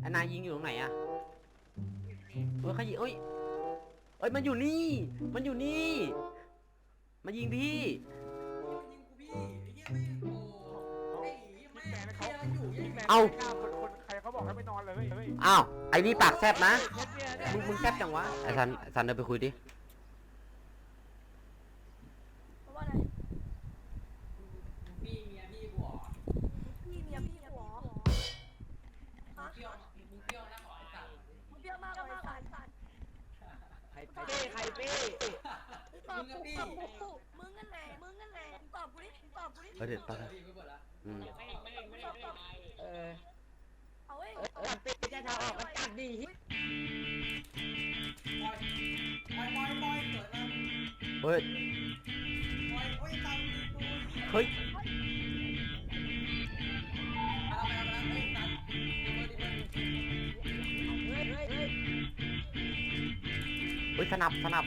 ไอ้นายยิงอยู่ตรงไหนอะเฮ้ยใครยิงเอ้ยเอ้ยมันอยู่นี่ มันอยู่นี่มายิงพี่ ยิงกูพี่ไอ้เหี้ยแม่งโอ้ไอ้เหี้ยแม่งเหี้ยอยู่ยังไงเอ้า คนคนใครเขาบอกให้ไปนอนเลยเฮ้ยอ้าวไอ้นี่ปากแซบนะ มึงมึงแซบจังวะไอ้ซันซันเดินไปคุยดิ เพราะว่าอะไร พี่เมียพี่กูเหรอ พี่เมียพี่หัวฮะ เที่ยวมึงเที่ยวนะขอไอ้สัตว์ มึงเปรี้ยวมากเลยสันสัน ใครเป้ใครเป้ตอบกูตอบกูมึงนั่นแหละมึงนั่นแหละมึงตอบกูดิตอบกูดิเฮ้ยเดี๋ยวตอนพี่กูเปิดละอืมเออเอาเว้ยเออเป้จะทางออกก็จัดดีปล่อยปล่อยปล่อยปล่อยเกิดมาเฮ้ยปล่อยโอ้ยตามกูเฮ้ย สนับสนับ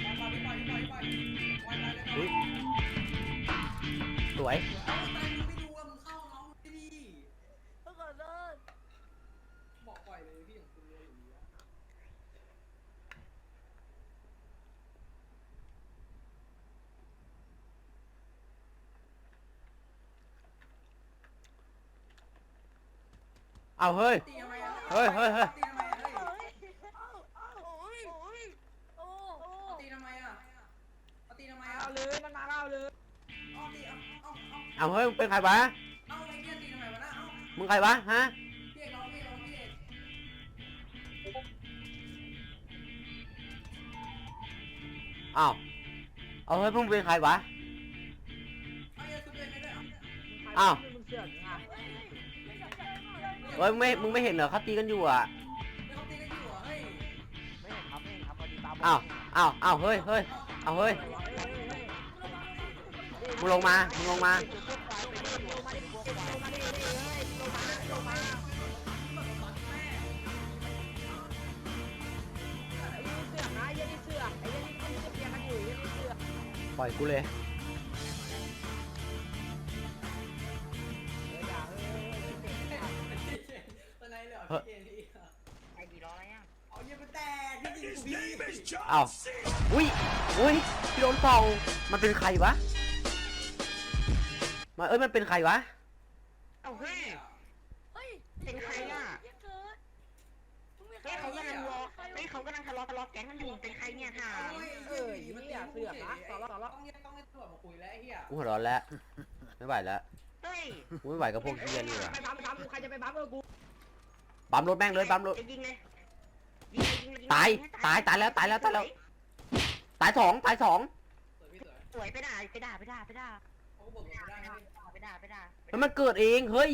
ปล่อยปล่อยปล่อยปล่อยปล่อยเฮ้ยเอาตายเข้าเมาส์ไม่ดีเมื่ ตีเอาเอาเอาเอาเฮ้ยมึงเป็นใครวะ เอาไอ้เนี่ยตีทำไมวะนะเอามึงใครวะฮะพี่เอกลองพี่เอกลองพี่เอกอ้าว เอาเฮ้ยมึงเป็นใครวะ เอาเยอะสุดเลยไม่ได้เอาอ้าว มึงเสือกอะเฮ้ยไม่อยากเจอหน่อยเลยเฮ้ยมึงไม่ มึงไม่เห็นเหรอเขาตีกันอยู่อะไม่เขาตีกันอยู่อะเฮ้ยไม่เห็นครับไม่เห็นครับพอดีตามอ้าว อ้าว อ้าว เฮ้ยเฮ้ยเอาเฮ้ย มึงลงมา มึงลงมา ปล่อยกูเลยตอนไหนเหรอเฮ้ยพี่เอกพี่ไอ้กี่ร้อยอะเอาเยี่ยมนแตกพี่ยิงกูพี่อ้าวอุ้ยอุ้ยพี่โดนส่อง มันเป็นใครวะ มาเอ้ยมันเป็นใครวะ เอาเฮ้ย เฮ้ยเป็นใครอะเหี้ยเกิดมึงมีใครเฮ้ยเขากำลังรอเฮ้ยเขากำลังทะเลาะทะเลาะแก๊งกันอยู่เป็นใครเนี่ยถามโอ้ยเออเหี้ยเสือกนะต่อละต่อละต้องเรียกต้องให้ตำรวจมาคุยแล้วไอ้เหี้ยกูหัวร้อนแล้ว ไม่ไหวแล้วเฮ้ยกูไม่ไหวกับพวกเฮียนี่ว่ะไปบัมไปบัมกูใครจะไปบัมเออกูบัมรถแม่งเลยบัมรถยิงเลยยิงเลยยิงเลยตายตายตายแล้วตายแล้วตายแล้ว ตายสองตายสองสวยพี่สวยสวยไปด่าไปด่าไปด่าไปด่า แล้วมันเกิดเองเฮ้ย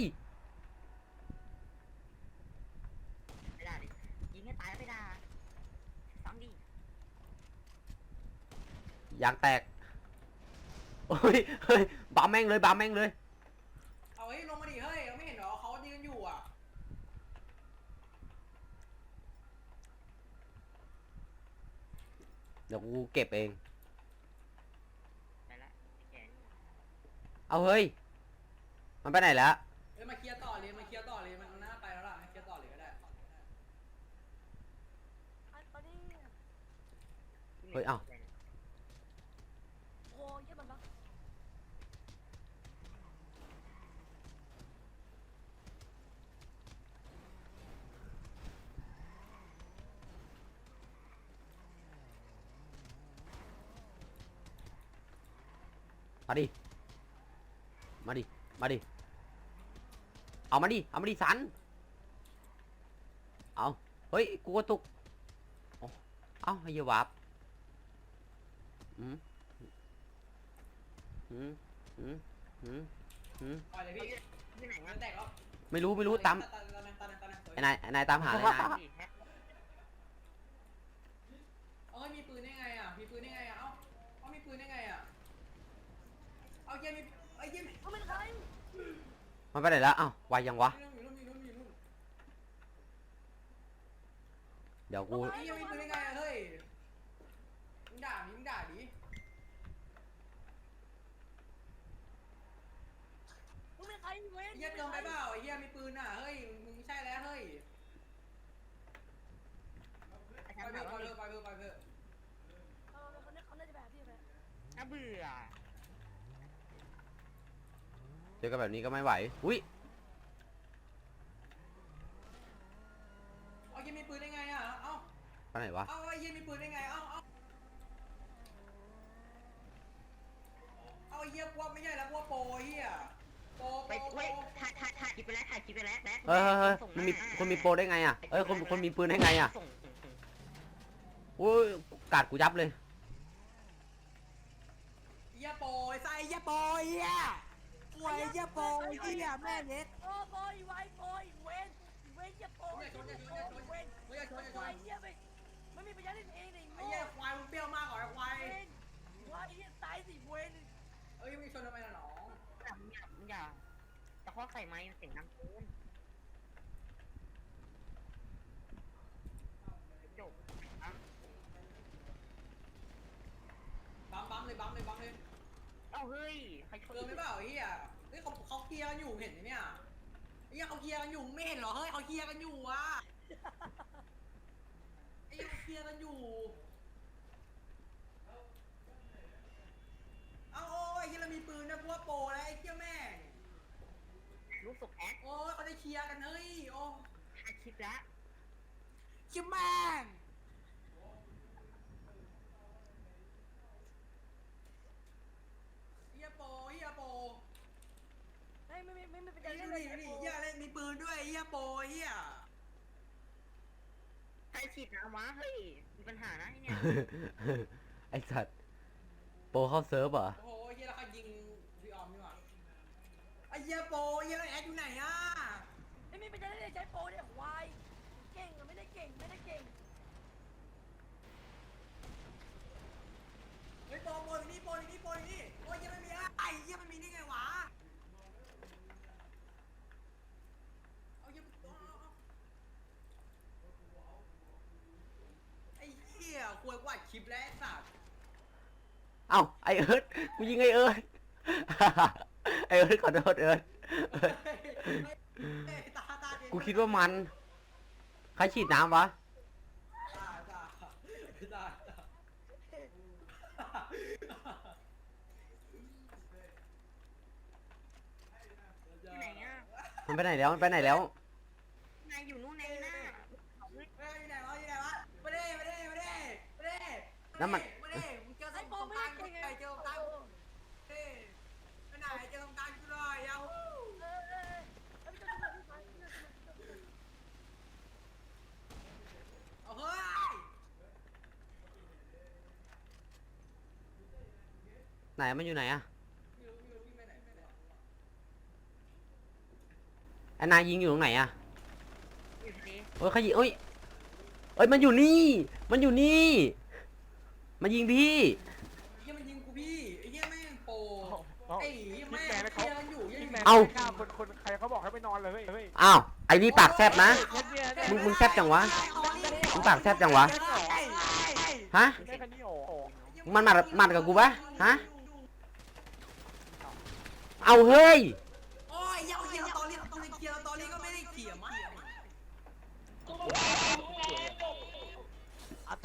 ไปด่าดิยิงให้ตายแล้วไปด่าฟังดิยางแตกเฮ้ยเฮ้ยบัมแม่งเลยบัมแม่งเลยเอาเฮ้ยลงมาดิเฮ้ยเราไม่เห็นเหรอเขายืนอยู่อะเดี๋ยวกูเก็บเองไปละแขนเอาเฮ้ย มันไปไหนแล้วเฮ้ยมาเคลียร์ต่อเลยมาเคลียร์ต่อเลยมันน่าไปแล้วล่ะมาเคลียร์ต่อเลยก็ได้อันตอนนี้เฮ้ยเอ้าโอ้ยเหี้ยมันบังมาดิ มาดิ มาดิ เอามาดิ เอามาดิสัน เอาเฮ้ย กูกระตุกเอาเอาไอ้เหี้ยวับอืมอืมอืมอืมอืมปล่อยเลยพี่ที่ไหนมัวะนแตกแล้วไม่รู้ไม่รู้ตามตามตามตามตามไอ้นายไอ้นายตามหาเลยนายเอาให้มีปืนได้ไงอะ มีปืนได้ไงอะ เอ้าเอามีปืนได้ไงอะ เอาเยี่ยมีไอ้เยี่ยมีมึงเป็นใคร มันไปไหนแล้วอ้าวไวยังวะเดี๋ยวกูยึดตามึงด่าดิมึงเป็นใครเว้ยไเหี้ยเกิไปเปล่าไเฮียมีปืนอะเฮ้ยมึงไม่ใช่แล้วเฮ้ยไปเถอะไปเถอะไปเถอะไปเถอเออนเขาน่าจะแบบพี่ไปน่าเบื่อ อกันแบบนี้ก็ไม่ไหว อุ้ยเอาเยี่ยมีปืนได้ไงอะ เอ้าไปไหนวะ เอาไอ้เยี่ยมีปืนได้ไง เอ้าเอ้าเอาไอ้เยี่ยกว่าไม่ใช่แล้วกว่าโปรเฮียโปรไปโปรเว้ยถ่ายถ่ายถ่ายคลิปไปแล้วถ่ายคลิปไปแล้วแบ๊ะเฮ้ยเฮ้ยเฮ้ยส่งมันมีหาคนมีโปรได้ไงอะเอ้ยคนคนมีปืนได้ไงอะส่งส่งส่งอุ้ยกาดกูยับเลยเยี่ยโปรไอ้ไส้เยี่ยโปรเฮียป่ วยเยี่ยโปรเฮียแม่เล็ดโอ้โอยไว้โอยเวนเวนจะโปยอย่าชนอย่าชนอย่าชนเวนไม่อย่าชนอย่าชควายนเหี้ยไปไม่มีปัญญาเล่นเองเลยไอ้โง่เหี้ยควายมึงเปรี้ยวมากเหรอไอ้ควายเวนควายเหี้ยตายสิเวนเอ้ยมึงชนทำไมล่ะน้องอย่ามึงอย่ามึงอย่าตะคอกใส่ไม้เสียงดังเกินจบอะบัมบัมเลยบัมเลยบัมเลยเอ้าเฮ้ยใครชนเกินไม่เปล่าไอ้เหี้ยเฮ้ยเขาเขาเคลียร์กันอยู่เห็นไหมเนี่ยไอ้เหี้ยเขาเคลียร์กันอยู่ไม่เห็นเหรอเฮ้ยเขาเคลียร์กันอยู่อะไอ้เหี้ยเขาเคลียร์กันอยู่ เอาโอ้ยไอ้เหี้ยเรามีปืนนะกูว่าโปรแล้วไอ้เหี้ยแม่งลูกศพแอคโอ้ยเขาได้เคลียร์กันเฮ้ยโอ้ถ่ายคลิปแล้วชิแม่งเฮียโปเฮียโป ไม่ไม่ไม่ไม่ปัญ ไอ้ ญา ดู เล่น ดิ เลย ดูดิเฮียอะไรมีปืนด้ว ยเฮียโปเฮียใครฉีดน้ำวะเฮ้ยมีปัญหานะไอ้เนี่ยไอ้สัตว์โปรเข้าเซิร์ฟเหรอ โอ้โหเฮียแล้วเขายิงพี่ออมนี่หว่าไอ้เฮียโปเฮียแล้วแอดอยู่ไหนอะไม่มีปัญญาเล่นเลยใช้โปรเนี่ยควายเก่งอะไม่ได้เก่งไม่ได้เก่งเฮ้ยโปโปอยู่นี่โปอยู่นี่โปอยู่นี่โอ้ยเฮียไม่มีอะไอ้เฮียมันมีได้ไงวะเอาเฮียเอาเอาเอาไอ้เฮียควรกว่าดคลิปแล้วไอ้สัตว์ เอ้าไอเอิร์ธกูยิงไอเอิร์ธ ไอเอิร์ธขอโทษเอิร์ธเอิร์ธเฮ้ยตาตาเยกูคิดว่ามันใครฉีดน้ำวะตาตาตาตาที่ไหนอะมันไปไหนแล้วมันไปไหนแล้ว นายอยู่นู่นในหน้าเฮ้ยอยู่ไหนวะอยู่ไหนวะมาดิมาดิมาดิมาดิแล้วมัน มาดิมึงเจอส ไอ้ ง โปร สง ไม่ กรา ได้ ร เก่ง ไปเจอสงกรารเฮ้ยไปไหนเจอสงกรารกูหน่อยเอา เออเออเออไม่ต้องมาพี่ไป เอาเฮ้ย ไหนมันอยู่ไหนอะไม่รู้ไม่รู้พี่ไปไหนไปไหนไอ้นายยิงอยู่ตรงไหนอะอยู่ดีโอ้ยใครยิงเอ้ยเอ้ยมันอยู่นี่ มันอยู่นี่ มันยิงพี่เฮียมันยิงกูพี่ไอ้เฮียแม่งโปเอ้าไอ้เฮียแม่งพี่แมนเคลียร์กันอยู่เฮียพี่ยิงแมนเอ้าไม่กล้า คนคนใครเขาบอกให้ไปนอนเลยเฮ้ยเฮ้ยอ้าวไอ้นี่ปากแซบนะเนี่ยเนี่ยมึงมึงแซบจังวะ มึงปากแซบจังวะ ฮะได้แค่นี้โอ้โหมันหมัดหมัดกับกูปะฮะ เอาเฮ้ย โอ้ยเฮียเฮียตอนนี้ตอนนี้เคลียร์ตอนนี้ก็ไม่ได้เคลียร์มาก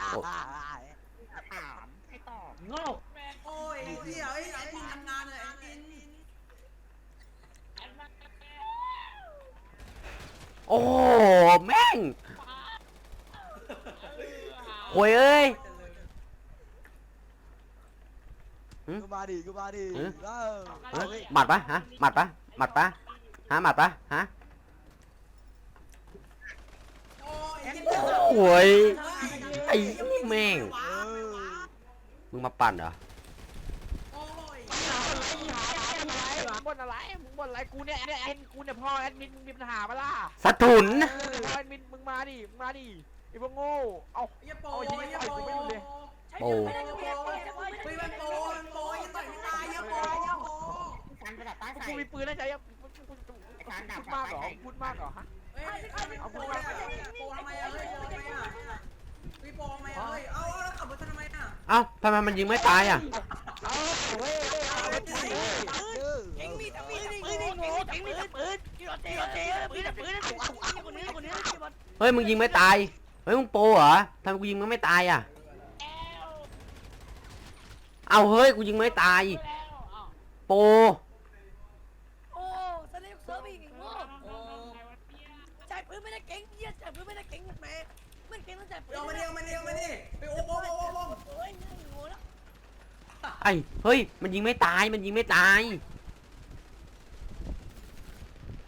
ถามให้ตอบโง่โอ้ยเฮียเฮ้ยแอดมินทำงานเลยแอดมินโอ้โหแม่งโวยเอ้ย กู มาดิกูมาดิเออเออฮะหมัดปะฮะหมัดปะหมัดปะฮะหมัดปะฮะโอ้ยเฮียโอ้ยไอ้แม่งวะมึงมาปั่นเหรอโอ้ยมึงบ่นอะไรมึงบ่นอะไรกูเนี่ยเนี่ยแอดกูเนี่ยพ่อแอดมินมึงมีปัญหาปะล่ะสะทุนเออพ่อแอดมินมึงมาดิมึงมาดิไอ้พวกโง่เอาเฮียโปเอายิงเฮียต่อยโปกูไม่หยุดเลยใช้ โอ้ไม่ได้เก่งไม่ได้เฮ้ยมันโปมันโปเฮียต่อยไม่ตายเฮียโปเฮียโปฉันกระดาษป้าใส่กูมีปืนแล้วใจยังมึงมึงมึงพูดมากเหรอพูดมากเหรอฮะเฮ้ยเอาโปเลยโปทำไมอะเฮ้ยโปทำไมอะเฮ้ยโปทำไมอะเฮ้ยเอาเอาแล้วขับรถทำไมอะเอ้าทำไมมันยิงไม่ตายอะเอาเฮ้ยเอาไปดิเออเก่งมีแต่ปืนปืนโง่เก่งมีแต่ปืนกิโลเตะกิโลเตะปืนแต่ปืนถูกถูกคนนี้คนนี้เฮ้ยมึงยิงไม่ตายเฮ้ยมึงโปรเหรอทำไมกูยิงมึงไม่ตายอะ เอาเฮ้ยกูยิงไม่ตายโปรโอ้แสดงเซิร์ฟอีกไอ้โง่โอ้จ่ายปืนไม่ได้เก่งเหี้ยจ่ายปืนไม่ได้เก่งแม่มันเก่งต้องจ่ายปืนเอามาดิเอามาดิเอามาดิไปโอ้โหโอ้โหโอ้โหโอ้ยนี่โง่แล้วไอ้เฮ้ย มันยิงไม่ตาย มันยิงไม่ตาย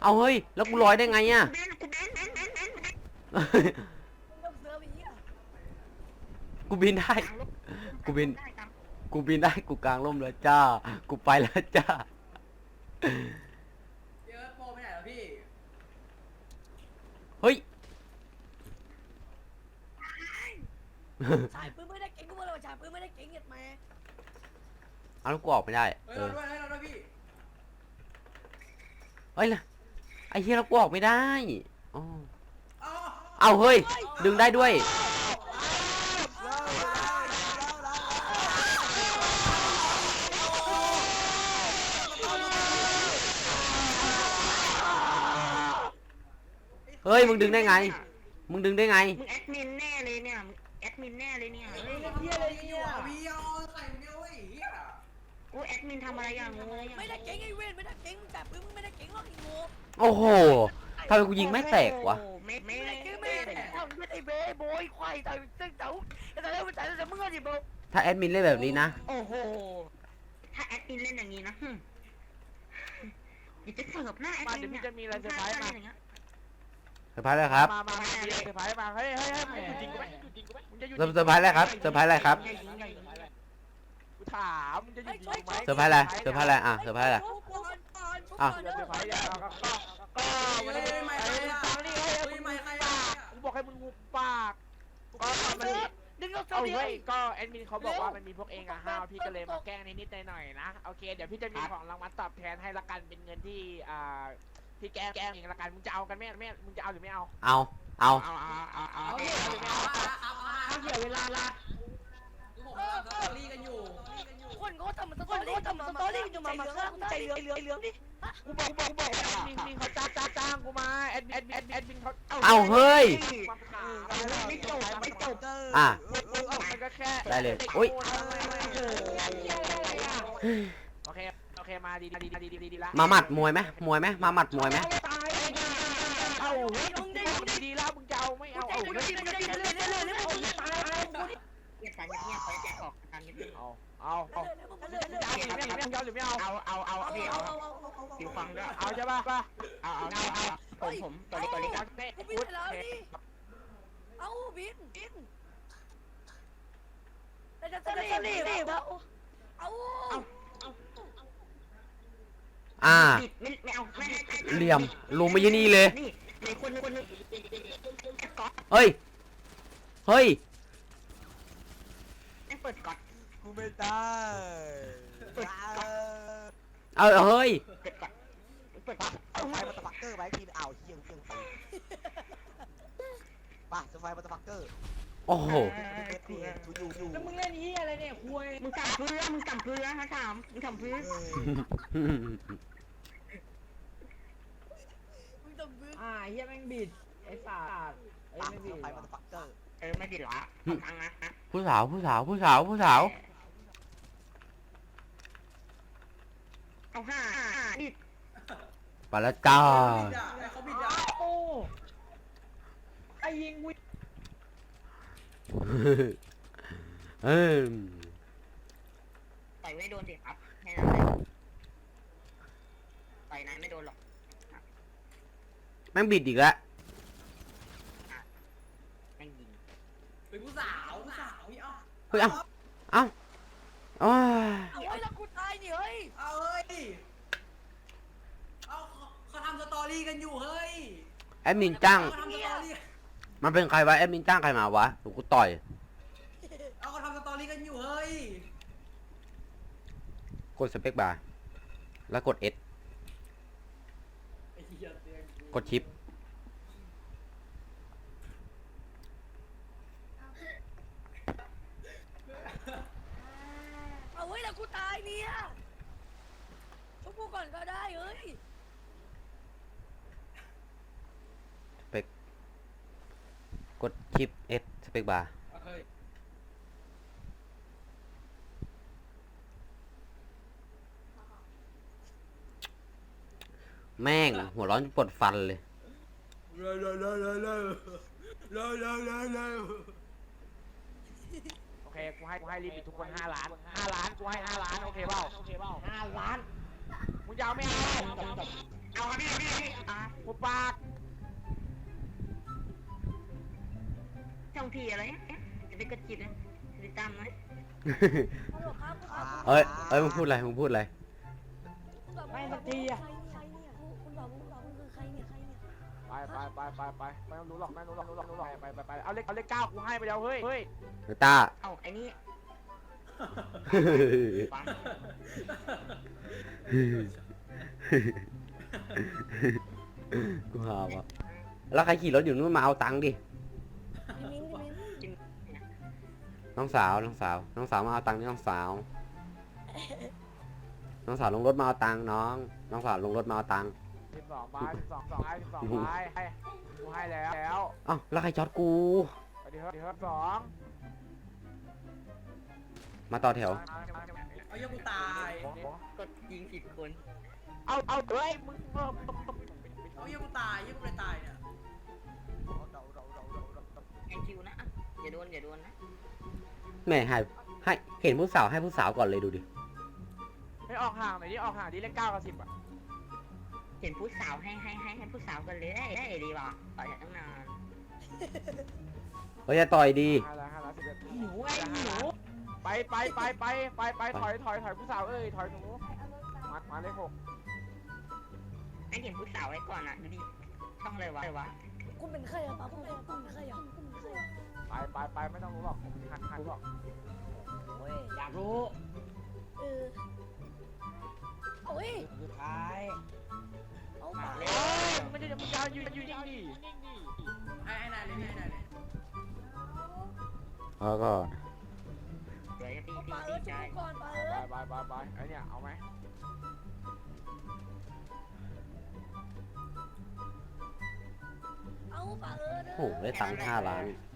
เอาเฮ้ย แล้วกูลอยได้ไงอะเบนกูเบนเบนเบนเบนมันต้องเซิร์ฟอีกอะกูบินได้ กูบินได้ครับ กูบินได้กูกลางร่มแล้วจ้า กูไปแล้วจ้า เยอะโปรไปไหนแล้วพี่ เฮ้ยจ่ายปืนไม่ได้เก่งกูบอกเลยว่าจ่ายปืนไม่ได้เก่งเหี้ยแม่เอาแล้วกูออกไม่ได้ เฮ้ยเอเราอ ด้วยให้เราด้วยพี่เฮ้ยล่ะไอ้เหี้ยแล้วกูออกไม่ได้อ๋อเอาเอาเฮ้ย ดึงได้ด้วย มึงดึงได้ไง มึงดึงได้ไง มึงแอดมินแน่เลยเนี่ยมึงแอดมินแน่เลยเนี่ยเฮ้ยเฮียอะไรกันอยู่อะพี่เอาใส่คนเดียวเว้ยเฮียกูแอดมินทำอะไรอย่างงงเลยไม่ได้เก่งไอ้เว้นไม่ได้เก่งมึงจ่ายปืนมึงไม่ได้เก่งหรอกไอ้โง่โอ้โหทำไมกูยิงไม่แตกวะไม่ไม่ไม่ได้ไม่เก่งไม่ได้เก่งทำไม่ได้เบ้โบยควายแต่ตึ้งเต๋าแต่แล้วมันจ่ายแต่มึงก็ดิโบถ้าแอดมินเล่นแบบนี้นะโอ้โหถ้าแอดมินเล่นอย่างนี้นะหึเดี๋ยวจะเสิร์ฟหน้าแอดมามิเดี๋ยนวพี่เนี่ยจะมีอะไรเซอร์ไพรส์มา เซอร์ไพรส์อะไรครับมามามามีอะไรเซอร์ไพรส์มาเฮ้ยเฮ้ยเฮ้ยมึงหยุดจริงกูไหมหยุดจริงกูไหมมึงจะหยุดเซอร์เซอร์ไพรส์อะไรครับเซอร์ไพรส์อะไรครับอย่ายิงอย่ายิงกูถามมึงจะหยุดจริงกูไหมเซอร์ไพรส์อะไรเซอร์ไพรส์อะไรอะเซอร์ไพรส์อะไรชุบก่อนก่อนชุบอะก่อนเดี๋เด้ยวเซอร์ไพรอส์อย่างเราก็ก็ก็วันนี้เฮ้ยไม่ใครอะฟังนี่ให้เฮ้มึยงไม่หุบใครปาอะกกูบอกให้มึงหุบปากก็มันดึงเราเอาเดียวเฮ้ยก็แอดมินเขาบอกว่ามันมีพวกเองอะห้าวพี่ก็เลยมาแกล้งนิดๆหน่อยๆนะโอเคเดี๋ยวพี่จะมีของรางวัลตอบแทนให้ละกันเป็นเงินที่อ่า ที่แกล้งแกล้งเองละกันมึงจะเอากันไหมแม่มึงจะเอาหรือไม่เอาเอาเอาเอาเอาเอาเอาเอาเอาเหี้ยเอาเอาเอาเอาเอาเดี๋ยวเวลาละคือผมกำลังสตอรี่กันอยู่คนก็ทำมันสตอรี่ทำมันสตอรี่อยู่มามาข้างใจเหลืองใจเหลืองดิกูบอกกูบอกกูบอกแอดมินมินเขาจ้างจ้างจ้างกูมาแอดแอดแอดแอดมินเขาเอาเฮ้ยความขาวไม่จบไม่จบอะมันก็แค่ได้เลยอุ๊ยโอเคโอเค มาดีดีดีดีดีดีละมาหมัดมวยไหมมวยไหมมาหมัดมวยไหมเอามึงได้ดีแล้วมึงจะเอาไม่เอาเอาเงียบกันเงียบๆเขาแจกออกกันเงียบเอาเอาเอาจะเอาหรือไม่เอาหรือไม่เอาเอาเอาเอาพี่เอาสิวฟังด้วยเอาใช่ป่ะป่ะเอาเอาเอาผมผมตัวเล็กตัวเล็กเตะกูบินไปแล้วนี่เอาบินบินแต่จะสลีรีบเอาเอา อ่าไม่ไม่เอาไม่เหลี่ยมลุงไม่ยี่นี่เลย นี่ในคนคนนึงก๊อตเฮ้ย เฮ้ยไม่เปิดก๊อตกูไม่ตายเอาเฮ้ย เปิดก๊อตเปิดปะก๊อตเอาไฟมาตะฟักเกอร์ไว้ทีอ้าวเฮียงเฮียงไปปะจะไฟมาตะฟักเกอร์โอ้โหอยู่อยู่อยู่แล้วมึงเล่นเฮียอะไรเนี่ยคุยมึงจับเพื่อมึงจับเพื่อฮะถามมึงจับเพื่อมึงต้ องบินอ่าเฮียแม่งบิดไอ้สัตว์ไอ้ปะไม่บิดไฟมาตะฟักเกอร์เออไม่ผิดหรอทางนะนะผู้สาวผู้สาวผู้สาวผู้สาวเอาห้านี่ไปแล้วจ้าไอ้เขาบิดอะโอ้ไอ้ยิงวิเออต่อยไม่โดนดิครับแค่นั้นเลยต่อยนั้นไม่โดนหรอก แม่งบิดอีกแล้วแม่งยิงเป็นผู้สาวผู้สาวพี่เอ้าเฮ้ยเอ้าเอ้าโอ้ยเอาไว้แล้วกูตายนี่เฮ้ยเอาเฮ้ยเอาเขาทำสตอรี่กันอยู่เฮ้ยแอดมินจ้าง เขาทำสตอรี่มันเป็นใครวะแอดมินจ้างใครมาวะถูกกูต่อย เอาเขาทำสตอรี่กันอยู่เฮ้ยกดสเปคบาร์แล้วกด S ไอ้เหี้ยเตียง กูกดชิป เอาไว้แล้วกูตายเนี่ยชุบกูก่อนก็ได้เฮ้ยกกดชิป S สเปกบาร์ เฮ้ย แม่ง หัวร้อนปวดฟันเลยโอเค กูให้กูให้รีบิดทุกคนห้าล้านห้าล้าน กูให้ห้าล้าน โอเคเปล่าโอเคเปล่าห้าล้านมึงจะเอาไม่เอาเอาครับพี่พี่พี่อะกูปากช่องพี่อะไรเอ๊ะจะไปกดจิตนะจะไปตามไหมฮัลโหลครับครับเอ้ยเอ้ยมึงพูดอะไรมึงพูดอะไรไม่สักทีอะ ไปไปไปไปไปไม่ต้องรู้หรอกไม่ต้องรู้หรอกรู้หรอกรู้หรอกไปไปไปเอาเลขเอาเลขเก้ากูให้ไปแล้วเฮ้ยเฮ้ยตา เอาไอ้นี่ฟังกูหาว่ะแล้วใครขี่รถอยู่นู้นมาเอาตังค์ดิ พี่มิ้นพี่มิ้นน้องสาว น้องสาว น้องสาวมาเอาตังค์นี่น้องสาว น้องสาวลงรถมาเอาตังค์น้อง น้องสาวลงรถมาเอาตังค์ สิบสองใบสิบสองสองใบสิบสองใบให้กูให้แล้วแล้วเอ้าแล้วใครช็อตกูไปดิเฮ้ยดิเฮ้ยสองมาต่อแถว เอาเหี้ยกูตาย กดยิงผิดคน เอาเอาเฮ้ยมึงเออเอาเหี้ยกูตายเหี้ยกูเลยตายเนี่ยแองคิวนะอะอย่าโดนอย่าโดนนะแม่ให้ให้เห็นผู้สาวให้ผู้สาวก่อนเลยดูดิไม่ออกห่างหน่อยดิออกห่างดิเลขเก้ากับสิบอะ เห็นผู้สาวให้ให้ให้ให้ผู้สาวกันเลยได้ได้ดีว่ะต่อยตั้งนานเฮ้ยอย่าต่อยดี ห้าล้านห้าล้านสิบเอ็ดหนูไอ้หนูไปไปไปไปไปไปถอยถอยถอยผู้สาวเอ้ยถอยหนูมามาเลขหกไอ้เห็นผู้สาวไว้ก่อนอะดูดิช่องเลยวะเลยวะคุณเป็นใครอะป๊าคุณเป็นคุณเป็นใครอะคุณเป็นใครอะไปไปไปไม่ต้องรู้หรอกหันหันหรอก โอ้ยอยากรู้ เออ โอ้ยสุดท้ายเอาป่าเอ้ยมึงจะมึงจะยืนยืนนิ่งดิไอ้ไอ้นายเลยไอ้นายเลยแล้วก็เดี๋ยวจะตีเอาตีป่าเอตีอใจจุกก่อนป่าเอไปอไปไปไปไอเนี่ยเอาไหมเอาป่าเออเด้อโอ้โหได้ตังค์ห้าล้านเ